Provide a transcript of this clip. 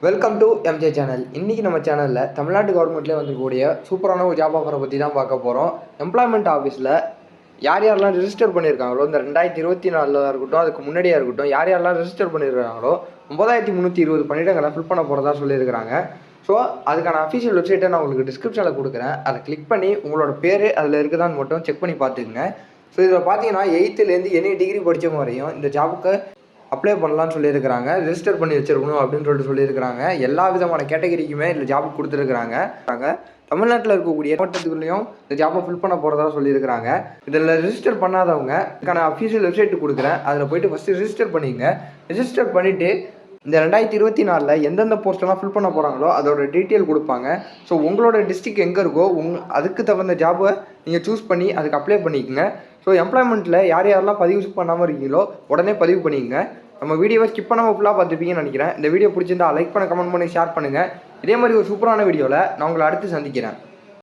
Welcome to MJ channel இன்றைக்கி நம்ம சேனலில் தமிழ்நாட்டு கவர்மெண்ட்லேயே வந்துக்கூடிய சூப்பரான ஒரு ஜாப் ஆஃபரை பற்றி தான் பார்க்க போகிறோம் எம்ப்ளாய்மெண்ட் ஆஃபீஸில் யார் யாரெல்லாம் ரிஜிஸ்டர் பண்ணியிருக்காங்களோ இந்த ரெண்டாயிரத்தி இருபத்தி நாலில் இருக்கட்டும் அதுக்கு முன்னாடியாக இருக்கட்டும் யார் யாரெல்லாம் ரிஜிஸ்டர் பண்ணியிருக்காங்களோ ஒன்பதாயிரத்தி முந்நூற்றி இருபது பணியிடங்களை ஃபில் பண்ண போகிறதா சொல்லியிருக்கிறாங்க. ஸோ அதுக்கான அஃபிஷியல் வெப்சைட்டை நான் உங்களுக்கு டிஸ்கிரிப்ஷனில் கொடுக்குறேன். அதை கிளிக் பண்ணி உங்களோட பேர் அதில் இருக்குதான்னு மட்டும் செக் பண்ணி பார்த்துக்குங்க. ஸோ இதில் பார்த்தீங்கன்னா எயித்துலேருந்து எனி டிகிரி படித்தவங்க வரையும் இந்த ஜாபுக்கு அப்ளை பண்ணலாம்னு சொல்லியிருக்கிறாங்க. ரெஜிஸ்டர் பண்ணி வச்சிருக்கணும் அப்படின்னு சொல்லிட்டு சொல்லியிருக்கிறாங்க. எல்லா விதமான கேட்டகரிக்குமே இல்லை ஜாப் கொடுத்துருக்குறாங்க. தமிழ்நாட்டில் இருக்கக்கூடிய மாவட்டத்துக்குள்ளேயும் இந்த ஜாப்பை ஃபில் பண்ண போகிறதா சொல்லியிருக்கிறாங்க. இதில் ரிஜிஸ்டர் பண்ணாதவங்க இதுக்கான அஃபீஷியல் வெப்சைட் கொடுக்குறேன். அதில் போயிட்டு ஃபஸ்ட்டு ரிஜிஸ்டர் பண்ணிங்க ரிஜிஸ்டர் பண்ணிவிட்டு இந்த ரெண்டாயிரத்தி இருபத்தி நாலில் எந்தெந்த போஸ்ட்டெல்லாம் ஃபில் பண்ண போகிறாங்களோ அதோட டீட்டெயில் கொடுப்பாங்க. ஸோ உங்களோட டிஸ்ட்ரிக் எங்கே இருக்கோ உங் அதுக்கு தகுந்த ஜாபை நீங்கள் சூஸ் பண்ணி அதுக்கு அப்ளை பண்ணிக்கோங்க. ஸோ எம்ப்ளாய்மெண்ட்டில் யார் யாரெல்லாம் பதிவு பண்ணாமல் இருக்கீங்களோ உடனே பதிவு பண்ணிக்கங்க. நம்ம வீடியோவை ஸ்கிப் பண்ணாமல் ஃபுல்லாக பார்த்துருப்பீங்கன்னு நினைக்கிறேன். இந்த வீடியோ பிடிச்சிருந்தா லைக் பண்ண கமெண்ட் பண்ணி ஷேர் பண்ணுங்கள் இதே மாதிரி ஒரு சூப்பரான வீடியோவில் நான் உங்களை அடுத்து சந்திக்கிறேன்.